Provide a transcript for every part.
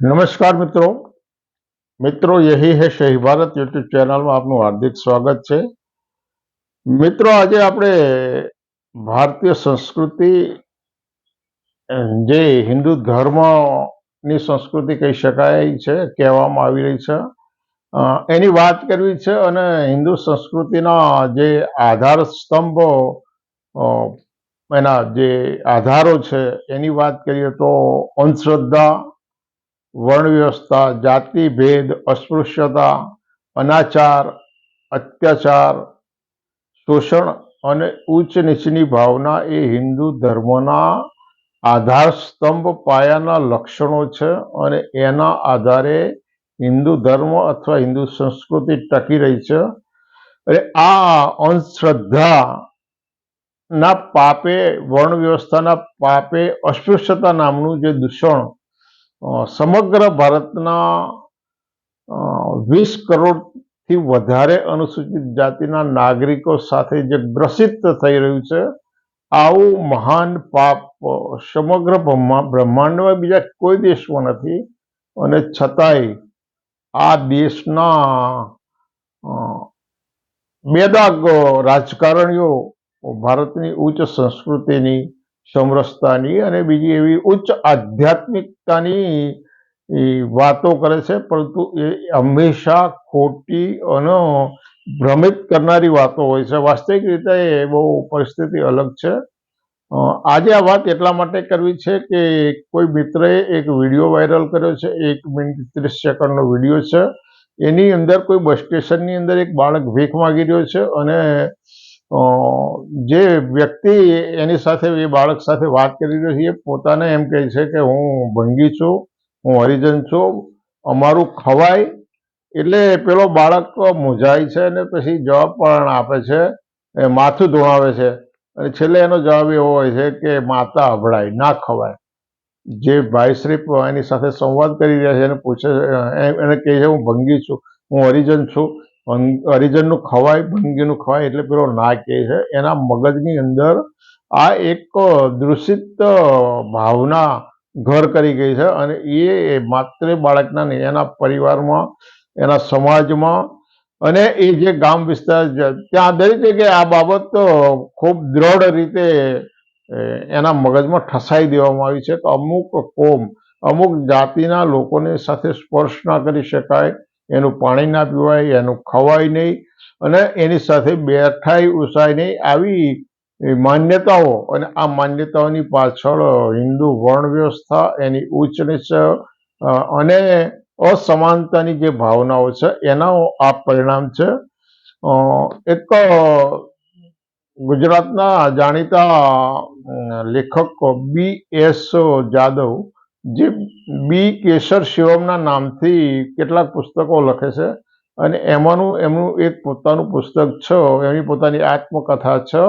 નમસ્કાર મિત્રો. મિત્રો, યહી હે શહી ભારત યુટ્યુબ ચેનલમાં આપનું હાર્દિક સ્વાગત છે. મિત્રો, આજે આપણે ભારતીય સંસ્કૃતિ, જે હિન્દુ ધર્મની સંસ્કૃતિ કહી શકાય છે, કહેવામાં આવી રહી છે. એની વાત કરવી છે અને હિન્દુ સંસ્કૃતિના જે આધાર સ્તંભો એના જે આધારો છે, એની વાત કરીએ તો અંધશ્રદ્ધા વર્ણ વ્યવસ્થા જાતિ ભેદ, અસ્પૃશ્યતા, અનાચાર, અત્યાચાર, શોષણ અને ઉચ્ચ નીચની ભાવના એ હિન્દુ ધર્મના આધાર સ્તંભ પાયાના લક્ષણો છે અને એના આધારે હિન્દુ ધર્મ અથવા હિન્દુ સંસ્કૃતિ ટકી રહી છે. અને આ અંધશ્રદ્ધા ના પાપે વર્ણ વ્યવસ્થાના પાપે અસ્પૃશ્યતા નામનું જે દૂષણ સમગ્ર ભારતના વીસ કરોડથી વધારે અનુસૂચિત જાતિના નાગરિકો સાથે જે ગ્રસિત થઈ રહ્યું છે, આવું મહાન પાપ સમગ્ર બ્રહ્મા, બ્રહ્માંડમાં બીજા કોઈ દેશમાં નથી અને છતાંય આ દેશના બેદાગ રાજકારણીઓ ભારતની ઉચ્ચ સંસ્કૃતિની સમરસતાની અને બીજી એવી ઉચ્ચ આધ્યાત્મિકતાની વાતો કરે છે, પરંતુ એ હંમેશા ખોટી અને ભ્રમિત કરનારી વાતો હોય છે. વાસ્તવિક રીતે એ બહુ પરિસ્થિતિ અલગ છે. આજે આ વાત એટલા માટે કરવી છે કે કોઈ મિત્રએ એક વીડિયો વાયરલ કર્યો છે, એક મિનિટ ત્રીસ સેકન્ડનો વીડિયો છે. એની અંદર કોઈ બસ સ્ટેશનની અંદર એક બાળક ભીખ માગી રહ્યો છે અને જે વ્યક્તિ એની સાથે, એ બાળક સાથે વાત કરી રહ્યો છે, એ પોતાને એમ કહે છે કે હું ભંગી છું, હું હરિજન છું, અમારું ખવાય. એટલે પેલો બાળક મૂંઝાય છે અને પછી જવાબ પણ આપે છે, એ માથું ધોણાવે છે. અને છેલ્લે એનો જવાબ એવો હોય છે કે માતા અભડાય, ના ખવાય. જે ભાઈશ્રી એની સાથે સંવાદ કરી રહ્યા છે, એને પૂછે છે, એને કહે છે, હું ભંગી છું, હું હરિજન છું. હરિજનનું ખવાય ભંગીનું ખવાય એટલે પેલો ના કહે છે. એના મગજની અંદર આ એક દૂષિત ભાવના ઘર કરી ગઈ છે અને એ માત્ર બાળકના નહીં એના પરિવારમાં એના સમાજમાં અને એ જે ગામ વિસ્તાર છે, ત્યાં દરેક જગ્યાએ આ બાબત ખૂબ દ્રઢ રીતે એના મગજમાં ઠસાઈ દેવામાં આવી છે. કે અમુક કોમ અમુક જાતિના લોકોને સાથે સ્પર્શ ના કરી શકાય. એનું પાણી ના પીવાય, એનું ખવાય નહીં અને એની સાથે બેઠાઈ ઉસાય નહીં. આવી માન્યતાઓ અને આ માન્યતાઓની પાછળ હિન્દુ વર્ણ વ્યવસ્થા, એની ઉચ્ચ નીચ અને અસમાનતાની જે ભાવનાઓ છે, એના આ પરિણામ છે. એક ગુજરાતના જાણીતા લેખક બી એસ જાદવ જે બી કેશર શિવમના નામથી કેટલાક પુસ્તકો લખે છે અને એમાંનું, એમનું એક પોતાનું પુસ્તક છે એની પોતાની આત્મકથા છે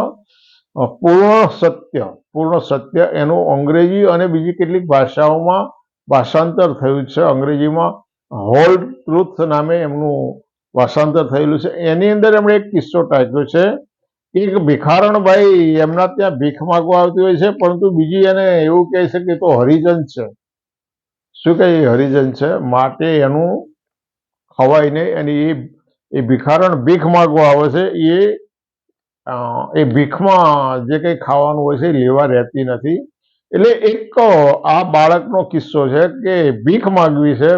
પૂર્ણ સત્ય પૂર્ણ સત્ય, એનું અંગ્રેજી અને બીજી કેટલીક ભાષાઓમાં ભાષાંતર થયું છે. અંગ્રેજીમાં હોલ ટ્રુથ નામે એમનું ભાષાંતર થયેલું છે. એની અંદર એમણે એક કિસ્સો ટાંક્યો છે એક ભિખારણભાઈ એમના ત્યાં ભીખ માગવા આવતી હોય છે, પરંતુ બીજી એને એવું કહે છે કે તો હરિજન છે. શું કહે હરિજન છે? માટે એનું ખવાય નહીં અને એ એ ભિખારણ ભીખ માગવા આવે છે. એ એ ભીખમાં જે કંઈ ખાવાનું હોય છે એ લેવા રહેતી નથી. એટલે એક આ બાળકનો કિસ્સો છે કે ભીખ માગવી છે,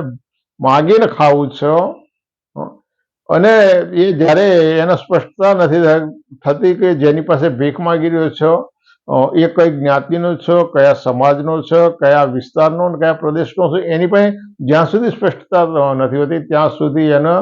માગીને ખાવું છે અને એ જ્યારે એને સ્પષ્ટતા નથી થતી કે જેની પાસે ભીખ માગી રહ્યો છે એ કઈ જ્ઞાતિનો છે, કયા સમાજનો છે, કયા વિસ્તારનો અને કયા પ્રદેશનો છે, એની પાસે જ્યાં સુધી સ્પષ્ટતા નથી હોતી, ત્યાં સુધી એને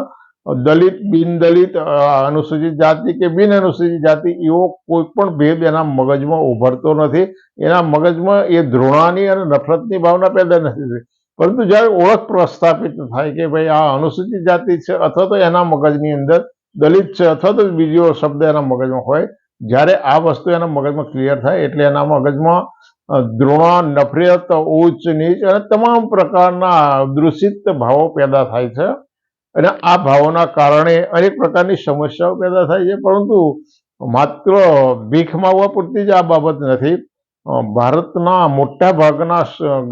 દલિત બિન દલિત અનુસૂચિત જાતિ કે બિન અનુસૂચિત જાતિ, એવો કોઈ પણ ભેદ એના મગજમાં ઉભરતો નથી. એના મગજમાં એ ધૃણાની અને નફરતની ભાવના પેદા નથી થતી. પરંતુ જ્યારે ઓળખ પ્રસ્થાપિત થાય કે ભાઈ આ અનુસૂચિત જાતિ છે અથવા તો એના મગજની અંદર દલિત છે અથવા તો બીજો શબ્દ એના મગજમાં હોય જ્યારે આ વસ્તુ એના મગજમાં ક્લિયર થાય, એટલે એના મગજમાં દ્રોણ, નફરત, ઉચ્ચ, નીચ અને તમામ પ્રકારના દૂષિત ભાવો પેદા થાય છે. અને આ ભાવોના કારણે અનેક પ્રકારની સમસ્યાઓ પેદા થાય છે. પરંતુ માત્ર ભીખ માવવા પૂરતી જ આ બાબત નથી. ભારતના મોટા ભાગના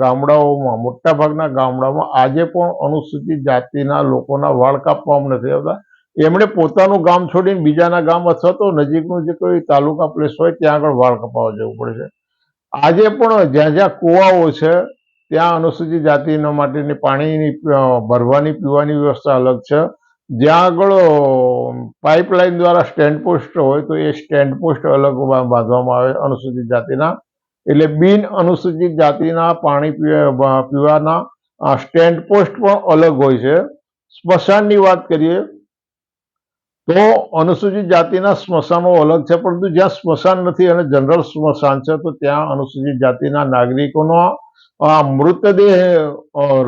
ગામડાઓમાં, મોટા ભાગના ગામડાઓમાં આજે પણ અનુસૂચિત જાતિના લોકોના વાળ કાપવામાં નથી આવતા. એમણે પોતાનું ગામ છોડીને બીજાના ગામ અથવા તો નજીકનું જે કોઈ તાલુકા પ્લેસ હોય ત્યાં આગળ વાળ કપાવવા જવું પડે છે. આજે પણ જ્યાં જ્યાં કુવાઓ છે, ત્યાં અનુસૂચિત જાતિના માટેની પાણીની ભરવાની, પીવાની વ્યવસ્થા અલગ છે. જ્યાં આગળ પાઇપલાઇન દ્વારા સ્ટેન્ડ પોસ્ટ હોય તો એ સ્ટેન્ડ પોસ્ટ અલગ બાંધવામાં આવે અનુસૂચિત જાતિના. એટલે બિન અનુસૂચિત જાતિના પાણી પીવાના સ્ટેન્ડ પોસ્ટ પણ અલગ હોય છે. સ્મશાનની વાત કરીએ તો અનુસૂચિત જાતિના સ્મશાનો અલગ છે, પરંતુ જ્યાં સ્મશાન નથી અને જનરલ સ્મશાન છે, તો ત્યાં અનુસૂચિત જાતિના નાગરિકોનો આ મૃતદેહ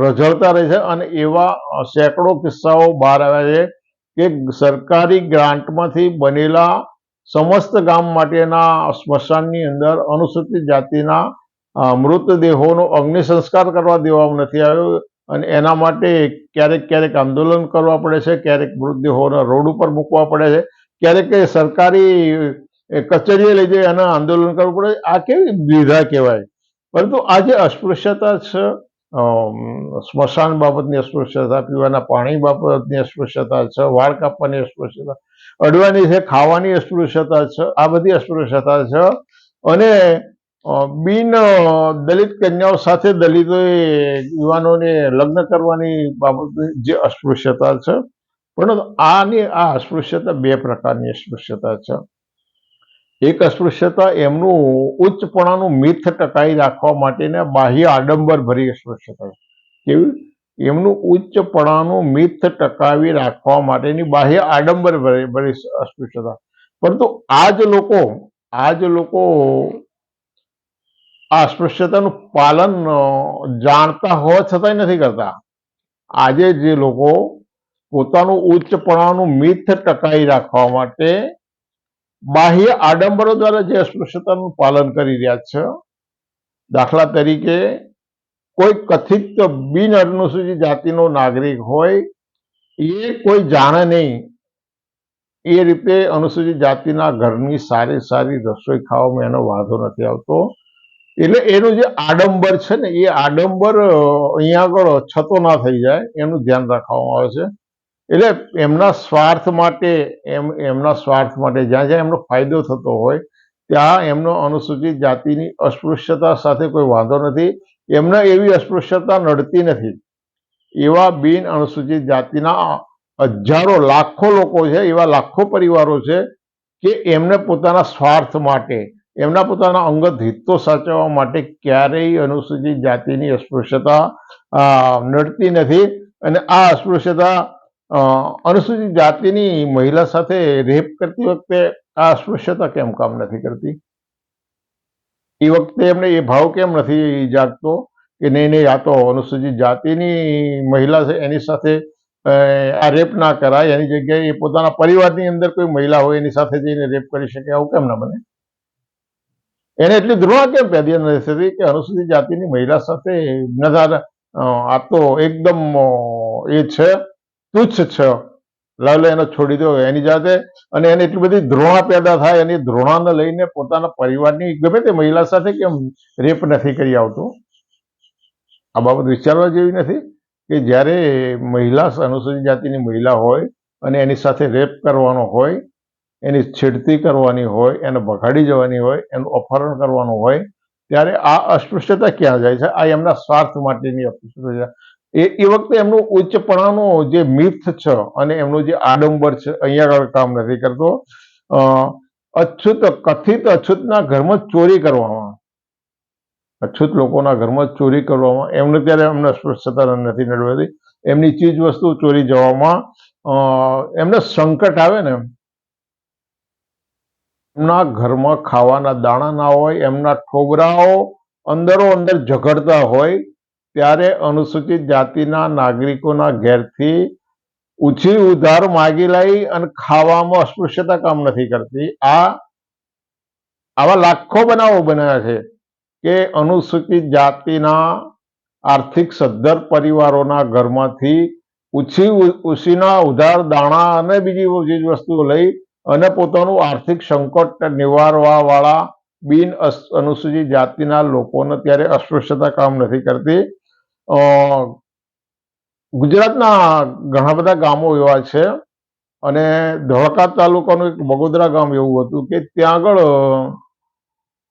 રઝળતા રહે છે અને એવા સેંકડો કિસ્સાઓ બહાર આવ્યા છે કે સરકારી ગ્રાન્ટમાંથી બનેલા સમસ્ત ગામ માટેના સ્મશાનની અંદર અનુસૂચિત જાતિના મૃતદેહોનો અગ્નિ સંસ્કાર કરવા દેવામાં નથી આવ્યો. અને એના માટે ક્યારેક ક્યારેક આંદોલન કરવા પડે છે, ક્યારેક મૃતદેહોના રોડ ઉપર મૂકવા પડે છે, ક્યારેક સરકારી કચેરીએ લઈ જઈ એના આંદોલન કરવું પડે. આ કેવી દ્વિધા કહેવાય? પરંતુ આ જે અસ્પૃશ્યતા છે સ્મશાન બાબતની અસ્પૃશ્યતા, પીવાના પાણી બાબતની અસ્પૃશ્યતા છે, વાળ કાપવાની અસ્પૃશ્યતા, અડવાની છે, ખાવાની અસ્પૃશ્યતા છે, આ બધી અસ્પૃશ્યતા છે. અને બિન દલિત કન્યાઓ સાથે દલિતોએ યુવાનોને લગ્ન કરવાની બાબતની જે અસ્પૃશ્યતા છે પરંતુ આની, આ અસ્પૃશ્યતા બે પ્રકારની અસ્પૃશ્યતા છે. એક અસ્પૃશ્યતા એમનું ઉચ્ચપણાનું મિથ ટકાઈ રાખવા માટેના બાહ્ય આડંબર ભરી અસ્પૃશ્યતા કેવી? એમનું ઉચ્ચપણાનું મિથ ટકાવી રાખવા માટેની બાહ્ય આડંબર ભરી અસ્પૃશ્યતા. પરંતુ આ જ લોકો આ જ લોકો આ અસ્પૃશ્યતાનું પાલન જાણતા હોવા છતાંય નથી કરતા. આજે જે લોકો પોતાનું ઉચ્ચપણાનું મિથ ટકાઈ રાખવા માટે બાહ્ય આડંબરો દ્વારા જે અસ્પૃશ્યતાનું પાલન કરી રહ્યા છે, દાખલા તરીકે કોઈ કથિત બિન અનુસૂચિત જાતિનો નાગરિક હોય, એ કોઈ જાણે નહીં, એ રીતે અનુસૂચિત જાતિના ઘરની સારી સારી રસોઈ ખાવામાં એનો વાંધો નથી આવતો. એટલે એનું જે આડંબર છે ને, એ આડંબર અહીંયા આગળ છતો ના થઈ જાય, એનું ધ્યાન રાખવામાં આવે છે. એટલે એમના સ્વાર્થ માટે, એમ, એમના સ્વાર્થ માટે જ્યાં જ્યાં એમનો ફાયદો થતો હોય, ત્યાં એમનો અનુસૂચિત જાતિની અસ્પૃશ્યતા સાથે કોઈ વાંધો નથી. એમને એવી અસ્પૃશ્યતા નડતી નથી. એવા બિન અનુસૂચિત જાતિના હજારો, લાખો લોકો છે, એવા લાખો પરિવારો છે કે એમને પોતાના સ્વાર્થ માટે એમના પોતાના અંગત હિતો સાચવવા માટે ક્યારેય અનુસૂચિત જાતિની અસ્પૃશ્યતા નડતી નથી અને આ અસ્પૃશ્યતા અનુસૂચિત જાતિની મહિલા સાથે રેપ કરતી વખતે આ અસ્પૃશ્યતા કેમ કામ નથી કરતી? એ વખતે એમને એ ભાવ કેમ નથી જાગતો કે નહીં નહીં, આ તો અનુસૂચિત જાતિની મહિલા છે, એની સાથે આ રેપ ના કરાય, એની જગ્યાએ પોતાના પરિવારની અંદર કોઈ મહિલા હોય એની સાથે જઈને રેપ કરી શકે, આવું કેમ ના બને? એને એટલી ધ્રુણા કેમ પેદી નથી કે અનુસૂચિત જાતિની મહિલા સાથે નજાર આ તો એકદમ એ છે, તુચ્છ છે. લાવલે એને છોડી દો એની જાતે. અને એને એટલી બધી ધ્રોણા પેદા થાય, એની ધ્રોણાને લઈને પોતાના પરિવારની ગમે તે મહિલા સાથે કેમ રેપ નથી કરી આવતો. આ બાબત વિચારવા જેવી નથી કે જ્યારે મહિલા અનુસૂચિત જાતિની મહિલા હોય અને એની સાથે રેપ કરવાનો હોય એની છેડતી કરવાની હોય, એને ભગાડી જવાની હોય, એનું અપહરણ કરવાનું હોય, ત્યારે આ અસ્પૃશ્યતા ક્યાં જાય છે? આ એમના સ્વાર્થ માટેની અસ્પૃશ્યતા એ એ વખતે એમનું ઉચ્ચપણાનો જે મિથ છે અને એમનું જે આડંબર છે, અહીંયા આગળ કામ નથી કરતો અછૂત, કથિત અછૂતના ઘરમાં ચોરી કરવામાં. અછૂત લોકોના ઘરમાં ચોરી કરવામાં. એમને ત્યારે એમને અસ્પૃશ્યતા નથી નડવાતી એમની ચીજ વસ્તુ ચોરી જવામાં એમને સંકટ આવે ને એમના ઘરમાં ખાવાના દાણા ના હોય, એમના ઠોબરાઓ અંદરો અંદર ઝઘડતા હોય, ત્યારે અનુસૂચિત જાતિના નાગરિકોના ઘેરથી ઉછી ઉધાર માગી લઈ અને ખાવામાં અસ્પૃશ્યતા કામ નથી કરતી. આ આવા લાખો બનાવો બન્યા છે કે અનુસૂચિત જાતિના આર્થિક સદ્ધર પરિવારોના ઘરમાંથી ઉછી ઉછીના ઉધાર, દાણા અને બીજી ચીજ વસ્તુઓ લઈ અને પોતાનું આર્થિક સંકટ નિવારવા વાળા બિન અનુસૂચિત જાતિના લોકોને ત્યારે અસ્પૃશ્યતા કામ નથી કરતી. ગુજરાતના ઘણા બધા ગામો એવા છે અને ધોળકા તાલુકાનું એક બગોદરા ગામ એવું હતું કે ત્યાં આગળ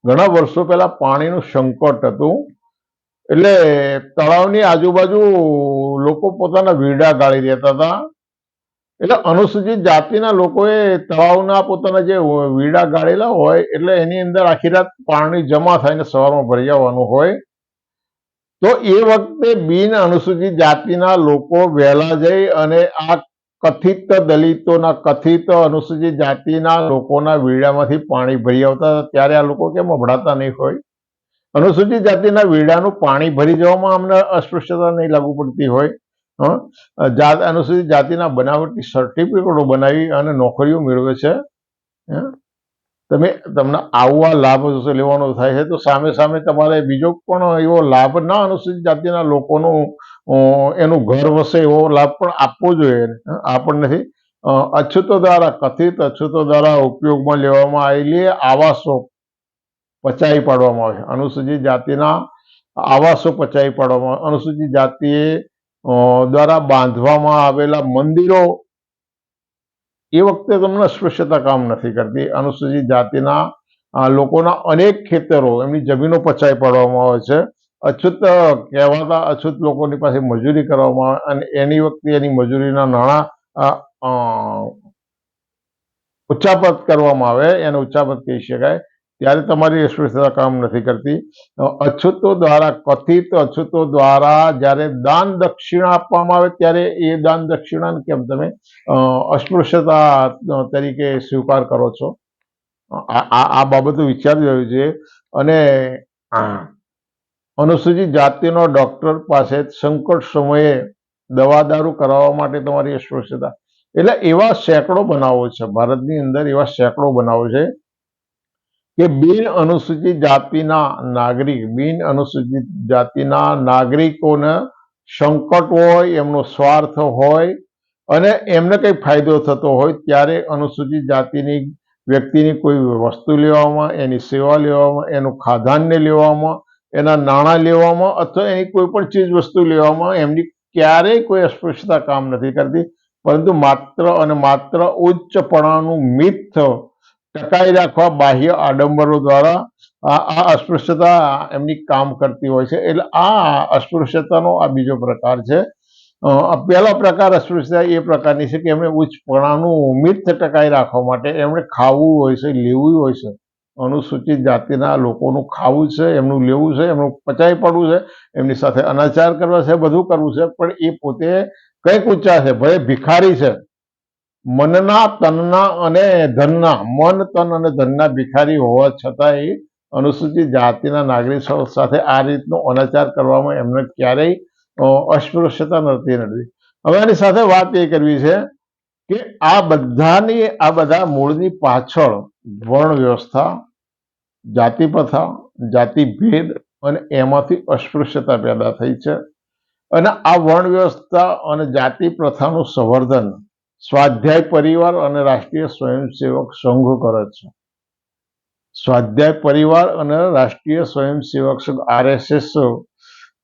ઘણા વર્ષો પહેલા પાણીનું સંકટ હતું. એટલે તળાવની આજુબાજુ લોકો પોતાના વીડા ગાળી દેતા હતા. એટલે અનુસૂચિત જાતિના લોકોએ તળાવના પોતાના જે વીડા ગાળેલા હોય, એટલે એની અંદર આખી રાત પાણી જમા થઈને સવારમાં ભરી જવાનું હોય, તો એ વખતે બિન અનુસૂચિત જાતિના લોકો વહેલા જઈ અને આ કથિત દલિતોના કથિત અનુસૂચિત જાતિના લોકોના વીડામાંથી પાણી ભરી આવતા ત્યારે આ લોકો કેમ અભડાતા નહીં હોય અનુસૂચિત જાતિના વીડાનું પાણી ભરી જવામાં અમને અસ્પૃશ્યતા નહીં લાગુ પડતી હોય? જાત અનુસૂચિત જાતિના બનાવટી સર્ટિફિકેટો બનાવી અને નોકરીઓ મેળવે છે? તમે, તમને આવવા લાભ લેવાનો થાય છે તો સામે સામે તમારે બીજો પણ એવો લાભ ના અનુસૂચિત જાતિના લોકોનું એનું ઘર વસે એવો લાભ પણ આપવો જોઈએ? આ પણ નથી અછૂતો દ્વારા, કથિત અછૂતો દ્વારા ઉપયોગમાં લેવામાં આવેલી આવાસો પચાવી પાડવામાં આવે અનુસૂચિત જાતિના આવાસો પચાવી પાડવામાં. અનુસૂચિત જાતિએ દ્વારા બાંધવામાં આવેલા મંદિરો એ વખતે તમને અસ્પૃશ્યતા કામ નથી કરતી. અનુસૂચિત જાતિના લોકોના અનેક ખેતરો એમની જમીનો પચાવી પાડવામાં આવે છે. અછૂત કહેવાતા અછૂત લોકોની પાસે મજૂરી કરવામાં આવે અને એની વખતે એની મજૂરીના નાણાં ઉચ્ચાપત કરવામાં આવે. એને ઉચ્ચાપત કહી શકાય. ત્યારે તમારી અસ્પૃશ્યતા કામ નથી કરતી. અછૂતો દ્વારા કથિત અછૂતો દ્વારા જ્યારે દાન દક્ષિણા આપવામાં આવે ત્યારે એ દાન દક્ષિણાને કેમ તમે અસ્પૃશ્યતા તરીકે સ્વીકાર કરો છો? આ બાબતો વિચારવી જોઈએ છે. અને અનુસૂચિત જાતિનો ડોક્ટર પાસે સંકટ સમયે દવા દારૂ કરાવવા માટે તમારી અસ્પૃશ્યતા. એટલે એવા સેંકડો બનાવો છે. ભારતની અંદર એવા સેંકડો બનાવો છે કે બિન અનુસૂચિત જાતિના નાગરિક, બિન અનુસૂચિત જાતિના નાગરિકોને સંકટ હોય, એમનો સ્વાર્થ હોય અને એમને કંઈ ફાયદો થતો હોય, ત્યારે અનુસૂચિત જાતિની વ્યક્તિની કોઈ વસ્તુ લેવામાં, એની સેવા લેવામાં, એનું ખાધાન્ય લેવામાં, એના નાણાં લેવામાં અથવા એની કોઈ પણ ચીજ વસ્તુ લેવામાં એમની ક્યારેય કોઈ અસ્પૃશ્યતા કામ નથી કરતી. પરંતુ માત્ર અને માત્ર ઉચ્ચપણાનું મિથ ટકાઈ રાખવા બાહ્ય આડંબરો દ્વારા આ અસ્પૃશ્યતા એમની કામ કરતી હોય છે. એટલે આ અસ્પૃશ્યતાનો આ બીજો પ્રકાર છે. પહેલો પ્રકાર અસ્પૃશ્યતા એ પ્રકારની છે કે એમણે ઉચ્ચપણાનું મિથ ટકાઈ રાખવા માટે એમણે ખાવું હોય છે, લેવું હોય છે. અનુસૂચિત જાતિના લોકોનું ખાવું છે, એમનું લેવું છે, એમનું પચાઈ પડવું છે, એમની સાથે અનાચાર કરવા છે, બધું કરવું છે. પણ એ પોતે કંઈક ઊંચા છે, ભલે ભિખારી છે. મનના, તનના અને ધનના. મન, તન અને ધનના ભિખારી હોવા છતાં એ અનુસૂચિત જાતિના નાગરિકો સાથે આ રીતનો અનાચાર કરવામાં એમને ક્યારેય અસ્પૃશ્યતા નથી નથી. હવે આની સાથે વાત એ કરવી છે કે આ બધાની, આ બધા મૂળની પાછળ વર્ણ વ્યવસ્થા જાતિ પ્રથા જાતિ ભેદ અને એમાંથી અસ્પૃશ્યતા પેદા થઈ છે. અને આ વર્ણ વ્યવસ્થા અને જાતિ પ્રથાનું સંવર્ધન સ્વાધ્યાય પરિવાર અને રાષ્ટ્રીય સ્વયંસેવક સંઘ કરે છે. સ્વાધ્યાય પરિવાર અને રાષ્ટ્રીય સ્વયંસેવક સંઘ આરએસએસ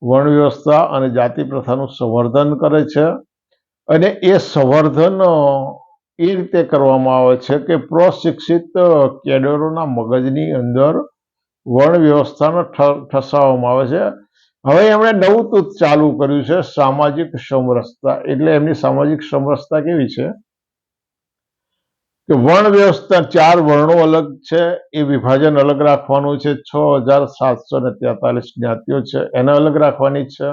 વર્ણ વ્યવસ્થા અને જાતિ પ્રથાનું સંવર્ધન કરે છે અને એ સંવર્ધન એ રીતે કરવામાં આવે છે કે પ્રશિક્ષિત કેડરોના મગજની અંદર વર્ણ વ્યવસ્થાને ઠસાવવામાં આવે છે હવે એમણે નવું તૂત ચાલુ કર્યું છે, સામાજિક સમરસતા. એટલે એમની સામાજિક સમરસતા કેવી છે? કે વર્ણ વ્યવસ્થા ચાર વર્ણો અલગ છે, એ વિભાજન અલગ રાખવાનું છે. છ હજાર સાતસો ને તેતાલીસ જ્ઞાતિઓ છે, એને અલગ રાખવાની છે.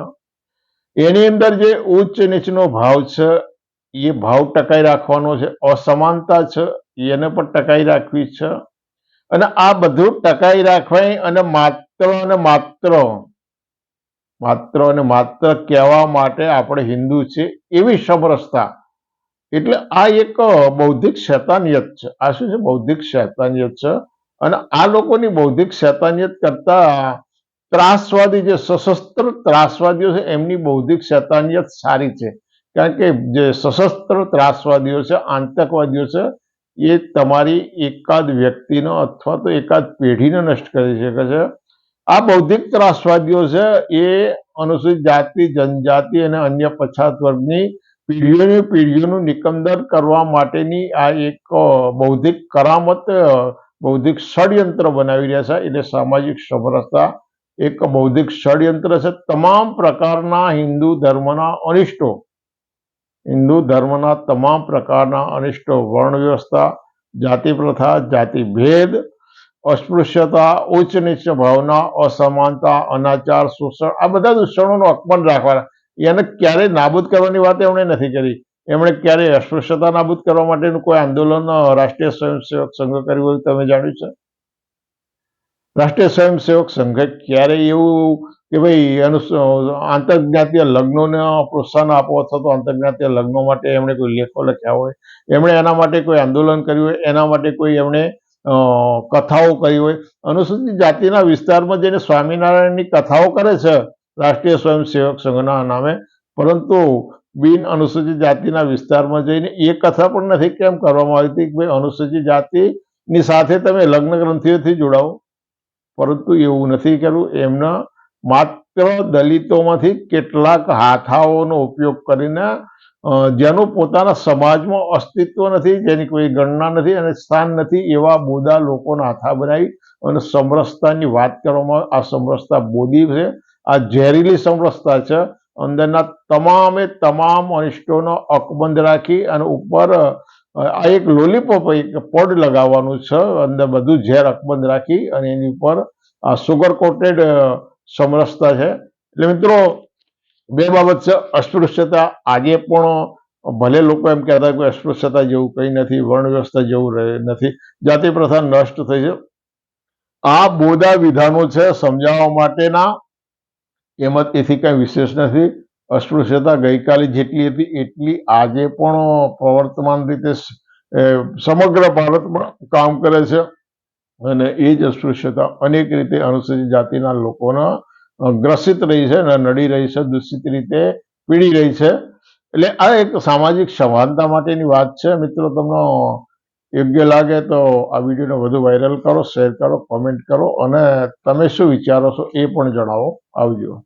એની અંદર જે ઉચ્ચ નીચનો ભાવ છે, એ ભાવ ટકાઈ રાખવાનો છે. અસમાનતા છે, એને પણ ટકાઈ રાખવી છે. અને આ બધું ટકાઈ રાખવાય અને માત્ર અને માત્ર માત્ર અને માત્ર કહેવા માટે આપણે હિન્દુ છે એવી સમરસતા. એટલે આ એક બૌદ્ધિક શૈતાનિયત છે. આ શું છે? બૌદ્ધિક શૈતાનિયત છે. અને આ લોકોની બૌદ્ધિક શૈતાનિયત કરતા ત્રાસવાદી જે સશસ્ત્ર ત્રાસવાદીઓ છે, એમની બૌદ્ધિક શૈતાનિયત સારી છે. કારણ કે જે સશસ્ત્ર ત્રાસવાદીઓ છે, આતંકવાદીઓ છે, એ તમારી એકાદ વ્યક્તિનો અથવા તો એકાદ પેઢીને નષ્ટ કરી શકે છે. આ બૌદ્ધિક ત્રાસવાદીઓ છે, એ અનુસૂચિત જાતિ, જનજાતિ અને અન્ય પછાત વર્ગની પેઢીઓની પેઢીઓનું નિકંદન કરવા માટેની આ એક બૌદ્ધિક કરામત બૌદ્ધિક ષડયંત્ર બનાવી રહ્યા છે. એટલે સામાજિક સમરસતા એક બૌદ્ધિક ષડયંત્ર છે. તમામ પ્રકારના હિન્દુ ધર્મના અનિષ્ટો, હિન્દુ ધર્મના તમામ પ્રકારના અનિષ્ટો વર્ણ વ્યવસ્થા જાતિ પ્રથા જાતિ ભેદ અસ્પૃશ્યતા, ઉચ્ચ નીચ ભાવના, અસમાનતા, અનાચાર, શોષણ, આ બધા દૂષણોનો અપમાન રાખવાના. એને ક્યારેય નાબૂદ કરવાની વાત એમણે નથી કરી. એમણે ક્યારેય અસ્પૃશ્યતા નાબૂદ કરવા માટેનું કોઈ આંદોલન રાષ્ટ્રીય સ્વયંસેવક સંઘ કર્યું હોય તમે જાણ્યું છે? રાષ્ટ્રીય સ્વયંસેવક સંઘે ક્યારેય એવું કે ભાઈ એનું આંતરજ્ઞાતીય લગ્નોને પ્રોત્સાહન આપો અથવા તો આંતરજ્ઞાતીય લગ્નો માટે એમણે કોઈ લેખો લખ્યા હોય, એમણે એના માટે કોઈ આંદોલન કર્યું હોય, એના માટે કોઈ એમણે કથાઓ કરી હોય. અનુસૂચિત જાતિના વિસ્તારમાં જઈને સ્વામિનારાયણની કથાઓ કરે છે, રાષ્ટ્રીય સ્વયંસેવક સંઘના નામે. પરંતુ બિન અનુસૂચિત જાતિના વિસ્તારમાં જઈને એ કથા પણ નથી કેમ કરવામાં આવી હતી કે ભાઈ અનુસૂચિત જાતિની સાથે તમે લગ્ન ગ્રંથિઓથી જોડાવો પરંતુ એવું નથી કર્યું. એમના માત્ર દલિતોમાંથી કેટલાક હાથાઓનો ઉપયોગ કરીને જેનું પોતાના સમાજમાં અસ્તિત્વ નથી, જેની કોઈ ગણના નથી અને સ્થાન નથી એવા મુદ્દા લોકોના હાથા બનાવી અને સમરસતાની વાત કરવામાં આ સમરસતા બોધી છે, આ ઝેરીલી સમરસતા છે, અંદરના તમામે તમામ અનિષ્ટોનો અકબંધ રાખી અને ઉપર આ એક લોલીપોપ એક પડ લગાવવાનું છે, અંદર બધું ઝેર અકબંધ રાખી અને એની ઉપર આ સુગર કોટેડ સમરસતા છે. એટલે મિત્રો બે બાબત છે, અસ્પૃશ્યતા. આજે પણ ભલે લોકો એમ કહેતા કે અસ્પૃશ્યતા જેવું કંઈ નથી વર્ણ વ્યવસ્થા જેવું રહે નથી, જાતિ પ્રથા નષ્ટ થઈ છે. આ બોધા વિધાનો છે સમજાવવા માટેના. એમાં એથી કંઈ વિશેષ નથી. અસ્પૃશ્યતા ગઈકાલે જેટલી હતી એટલી આજે પણ પ્રવર્તમાન રીતે સમગ્ર ભારતમાં કામ કરે છે. અને એ જ અસ્પૃશ્યતા અનેક રીતે અનુસૂચિત જાતિના લોકોના ગ્રસિત રહી છે અને નડી રહી છે, દૂષિત રીતે પીડી રહી છે. એટલે આ એક સામાજિક સમાનતા માટેની વાત છે. મિત્રો, તમને યોગ્ય લાગે તો આ વિડીયોને વધુ વાયરલ કરો, શેર કરો, કોમેન્ટ કરો અને તમે શું વિચારો છો એ પણ જણાવો. આવજો.